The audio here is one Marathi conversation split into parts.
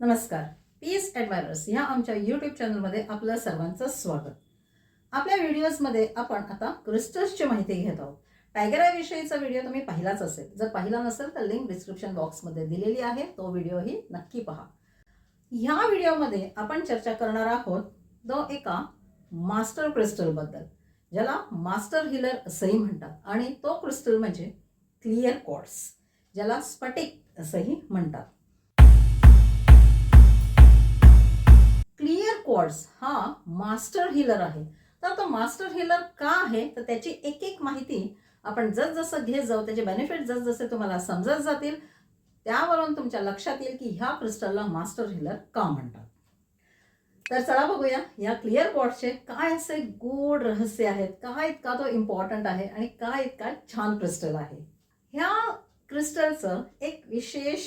नमस्कार. पीस ॲडवायरर्स ह्या आमच्या यूट्यूब चॅनलमध्ये आपलं सर्वांचं स्वागत. आपल्या व्हिडिओजमध्ये आपण आता क्रिस्टल्सची माहिती घेत आहोत. टायगर आयविषयीचा व्हिडिओ तुम्ही पाहिलाच असेल. जर पाहिला नसेल तर लिंक डिस्क्रिप्शन बॉक्समध्ये दिलेली आहे. तो व्हिडिओही नक्की पहा. ह्या व्हिडिओमध्ये आपण चर्चा करणार आहोत तो एका मास्टर क्रिस्टलबद्दल ज्याला मास्टर हिलर असंही म्हणतात आणि तो क्रिस्टल म्हणजे क्लिअर कॉड्स ज्याला स्फटिक असंही म्हणतात. क्लिअर क्वार्ट्स हा मास्टर हिलर आहे. तर तो मास्टर हिलर का आहे? तर त्याची एक एक माहिती आपण जसजसं घेत जाऊ त्याचे बेनिफिट जसजसे तुम्हाला समजत जातील त्यावरून तुमच्या लक्षात येईल की ह्या क्रिस्टलला मास्टर हिलर का म्हणतात. तर चला बघूया या क्लिअर क्वार्ट्सचे काय असे गोड रहस्य आहेत का इतका तो इम्पॉर्टंट आहे आणि का इतका छान क्रिस्टल आहे. ह्या क्रिस्टलचं एक विशेष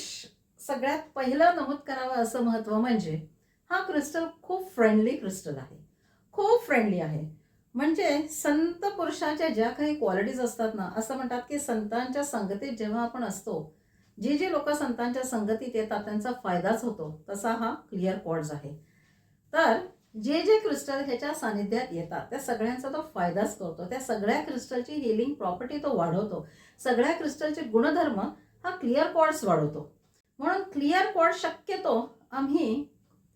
सगळ्यात पहिलं नमूद करावं असं महत्त्व म्हणजे हा क्रिस्टल खूप फ्रेंडली क्रिस्टल आहे. खूप फ्रेंडली आहे. म्हणजे संत पुरुषाच्या ज्या काही क्वालिटीज असतात ना असं म्हणतात की संतांच्या संगतीत जेव्हा आपण असतो जे जे लोक संतांच्या संगतीत येतात त्यांचा फायदाच होतो तसा हा क्लिअर कॉर्ड्स आहे. तर जे जे क्रिस्टल ह्याच्या सानिध्यात येतात त्या सगळ्यांचा तो फायदाच करतो. त्या सगळ्या क्रिस्टलची हिलिंग प्रॉपर्टी तो वाढवतो. सगळ्या क्रिस्टलचे गुणधर्म हा क्लिअर कॉर्ड्स वाढवतो. म्हणून क्लिअर कॉर्ड शक्यतो आम्ही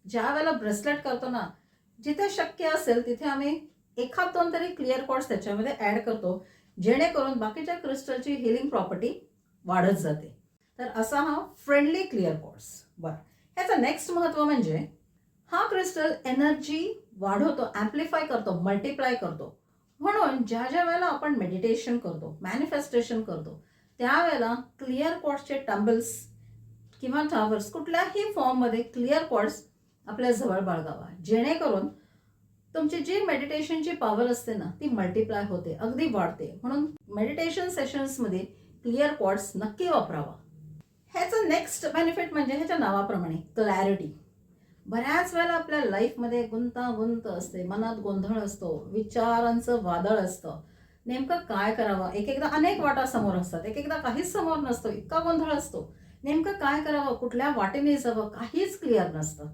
ज्या वेळेला ब्रेसलेट करतो ना जिथे शक्य असेल तिथे आम्ही एखाद दोन तरी क्लिअर कॉर्ड्स त्याच्यामध्ये ॲड करतो जेणेकरून बाकीच्या क्रिस्टलची हिलिंग प्रॉपर्टी वाढत जाते. तर असा हा फ्रेंडली क्लिअर कॉर्ड्स बरं. ह्याचं नेक्स्ट महत्त्व म्हणजे हा क्रिस्टल एनर्जी वाढवतो ॲम्प्लिफाय करतो मल्टिप्लाय करतो. म्हणून ज्या ज्या वेळेला आपण मेडिटेशन करतो मॅनिफेस्टेशन करतो त्यावेळेला क्लिअर कॉर्ड्सचे टंबल्स किंवा टावर्स कुठल्याही फॉर्ममध्ये क्लिअर कॉर्ड्स आपल्या जवळ बाळगावा. जेणेकरून तुमची जी मेडिटेशनची पॉवर असते ना ती मल्टिप्लाय होते अगदी वाढते. म्हणून मेडिटेशन सेशन्समध्ये क्लिअर पॉट्स नक्की वापरावा. ह्याचं नेक्स्ट बेनिफिट म्हणजे ह्याच्या नावाप्रमाणे क्लॅरिटी बऱ्याच वेळेला आपल्या लाईफमध्ये गुंतागुंत असते मनात गोंधळ असतो विचारांचं वादळ असतं. नेमकं काय करावं? एक एकदा अनेक वाटा समोर असतात. एक एकदा काहीच समोर नसतो इतका गोंधळ असतो. नेमकं काय करावं? कुठल्या वाटेने जावं? काहीच क्लिअर नसतं.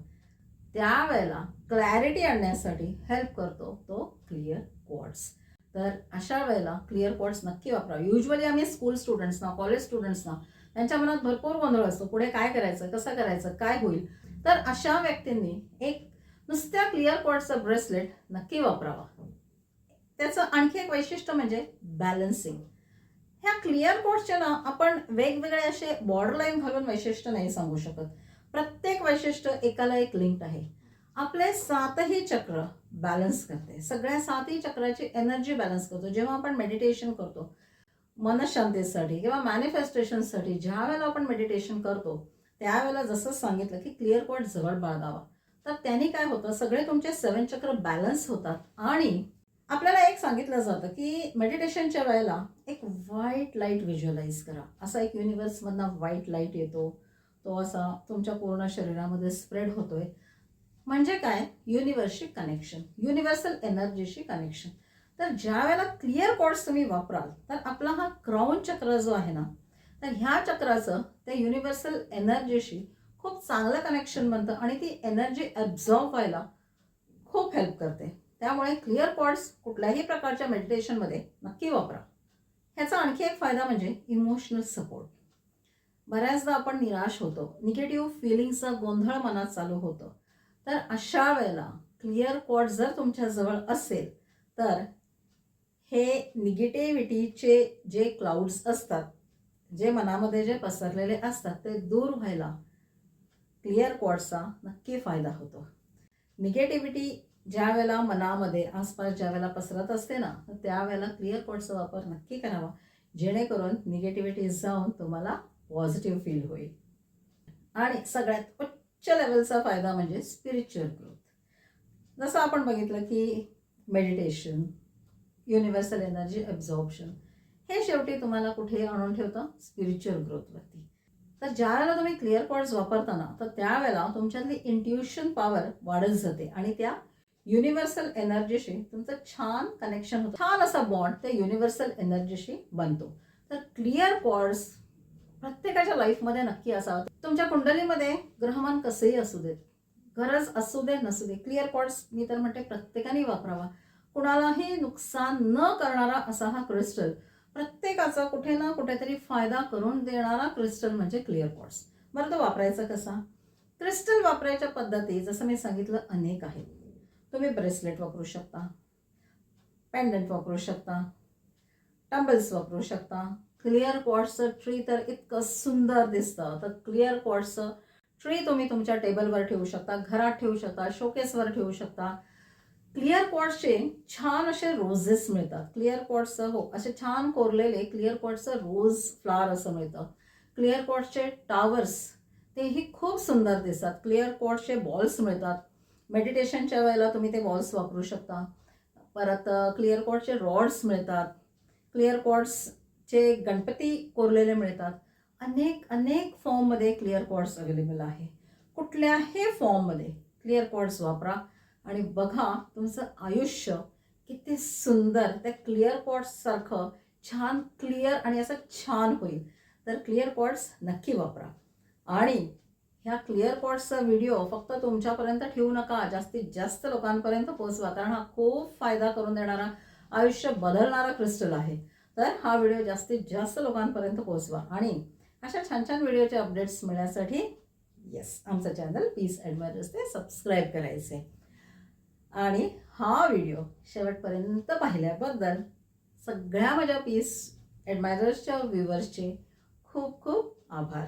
त्यावेळेला क्लॅरिटी आणण्यासाठी हेल्प करतो तो क्लिअर कॉर्ड्स तर अशा वेळेला क्लिअर कॉर्ड्स नक्की वापरा. युजली आम्ही स्कूल स्टुडंट्सना कॉलेज स्टुडंट्सना त्यांच्या मनात भरपूर गोंधळ असतो. पुढे काय करायचं कसं करायचं काय होईल? तर अशा व्यक्तींनी एक नुसत्या क्लिअर कॉर्डचं ब्रेसलेट नक्की वापरावा. त्याचं आणखी एक वैशिष्ट्य म्हणजे बॅलन्सिंग ह्या क्लिअर कॉर्डचे ना आपण वेगवेगळे असे बॉर्डर लाईन घालून वैशिष्ट्य नाही सांगू शकत. प्रत्येक वैशिष्ट्य एकाला एक लिंक आहे. आपले सातही चक्र बॅलन्स करते. सगळ्या सातही चक्राची एनर्जी बॅलन्स करतो. जेव्हा आपण मेडिटेशन करतो मनशांतीसाठी किंवा मॅनिफेस्टेशनसाठी ज्या वेळेला आपण मेडिटेशन करतो त्यावेळेला जसं सांगितलं की क्लिअर कॉर्ड जवळ बाळगावा. तर त्यांनी काय होतं सगळे तुमचे सेवन चक्र बॅलन्स होतात. आणि आपल्याला एक सांगितलं जातं की मेडिटेशनच्या वेळेला एक व्हाईट लाइट व्हिज्युअलाइज करा. असा एक युनिवर्समधनं व्हाईट लाइट येतो. तो असा तुमच्या पूर्ण शरीरामध्ये स्प्रेड होतोय. म्हणजे काय? युनिव्हर्सशी कनेक्शन युनिव्हर्सल एनर्जीशी कनेक्शन तर ज्या वेळेला क्लिअर कॉर्ड्स तुम्ही वापराल तर आपला हा क्राऊन चक्र जो आहे ना तर ह्या चक्राचं त्या युनिव्हर्सल एनर्जीशी खूप चांगलं कनेक्शन बनतं आणि ती एनर्जी ॲब्झॉर्ब व्हायला खूप हेल्प करते. त्यामुळे क्लिअर पॉड्स कुठल्याही प्रकारच्या मेडिटेशनमध्ये नक्की वापरा. ह्याचा आणखी एक फायदा म्हणजे इमोशनल सपोर्ट बऱ्याचदा आपण निराश होतो. निगेटिव्ह फिलिंगचा गोंधळ मनात चालू होतं. तर अशा वेळेला क्लिअर कॉट जर तुमच्याजवळ असेल तर हे निगेटिव्हिटीचे जे क्लाउड्स असतात जे मनामध्ये जे पसरलेले असतात ते दूर व्हायला क्लिअर कॉर्डचा नक्की फायदा होतो. निगेटिव्हिटी ज्या वेळेला मनामध्ये आसपास ज्या वेळेला पसरत असते ना तर त्यावेळेला क्लिअर कॉर्डचा वापर नक्की करावा. जेणेकरून निगेटिव्हिटी जाऊन तुम्हाला पॉझिटिव्ह फील होईल. आणि सगळ्यात उच्च लेवलचा फायदा म्हणजे स्पिरिच्युअल ग्रोथ जसं आपण बघितलं की मेडिटेशन युनिव्हर्सल एनर्जी ॲब्झॉर्प्शन हे शेवटी तुम्हाला कुठे आणून ठेवतं? स्पिरिच्युअल ग्रोथवरती तर ज्या वेळेला तुम्ही क्लिअर कॉर्ड्स वापरताना तर त्यावेळेला तुमच्यातली इंट्युशन पॉवर वाढत जाते आणि त्या युनिव्हर्सल एनर्जीशी तुमचं छान कनेक्शन होतं. छान असा बॉन्ड त्या युनिव्हर्सल एनर्जीशी बनतो. तर क्लिअर पॉड्स प्रत्येकाच्या लाईफमध्ये नक्की असावं. तुमच्या कुंडलीमध्ये ग्रहमान कसेही असू देत गरज असू दे नसू दे क्लिअर पॉट्स मी तर म्हणते प्रत्येकाने वापरावा. कुणालाही नुकसान न करणारा असा हा क्रिस्टल प्रत्येकाचा कुठे ना कुठेतरी फायदा करून देणारा क्रिस्टल म्हणजे क्लिअर पॉट्स बरं तो वापरायचा कसा? क्रिस्टल वापरायच्या पद्धती जसं मी सांगितलं अनेक आहेत. तुम्ही ब्रेसलेट वापरू शकता पेंडंट वापरू शकता टंबल्स वापरू शकता क्लिअर क्वॉट्सचं ट्री तर इतकं सुंदर दिसतं. तर क्लिअर क्वॉट्सचं ट्री तुम्ही तुमच्या टेबलवर ठेवू शकता घरात ठेवू शकता शोकेसवर ठेवू शकता. क्लिअर क्वॉट्सचे छान असे रोजेस मिळतात. क्लिअर क्वॉट्सचं हो असे छान कोरलेले क्लिअर क्वॉट्सचं रोज फ्लावर असं मिळतं. क्लिअर क्वॉट्सचे टावर्स तेही खूप सुंदर दिसतात. क्लिअर क्वॉट्सचे बॉल्स मिळतात. मेडिटेशनच्या वेळेला तुम्ही ते बॉल्स वापरू शकता. परत क्लिअर क्वॉट्सचे रॉड्स मिळतात. क्लिअर चे गणपती कोरलेले मिळतात अनेक अनेक फॉर्ममध्ये क्लिअर क्वार्ट्स अवेलेबल आहे. कुठल्याही फॉर्ममध्ये क्लिअर क्वार्ट्स वापरा आणि बघा तुमचं आयुष्य किती सुंदर त्या क्लिअर क्वार्ट्ससारखं छान क्लिअर आणि असं छान होईल. तर क्लिअर क्वार्ट्स नक्की वापरा. आणि ह्या क्लिअर क्वार्ट्सचा व्हिडिओ फक्त तुमच्यापर्यंत ठेवू नका जास्तीत जास्त लोकांपर्यंत पोहोचवा. कारण हा खूप फायदा करून देणारा आयुष्य बदलणारा क्रिस्टल आहे. तर हा व्हिडिओ जास्तीत जास्त लोकांपर्यंत पोहोचवा. आणि अशा छान छान व्हिडिओचे अपडेट्स मिळण्यासाठी येस आमचं चॅनल पीस ॲडमायरर्स ते सबस्क्राईब करायचे आणि हा व्हिडिओ शेवटपर्यंत पाहिल्याबद्दल सगळ्या माझ्या पीस ॲडमायरर्सच्या व्ह्युअर्सचे खूप खूप आभार.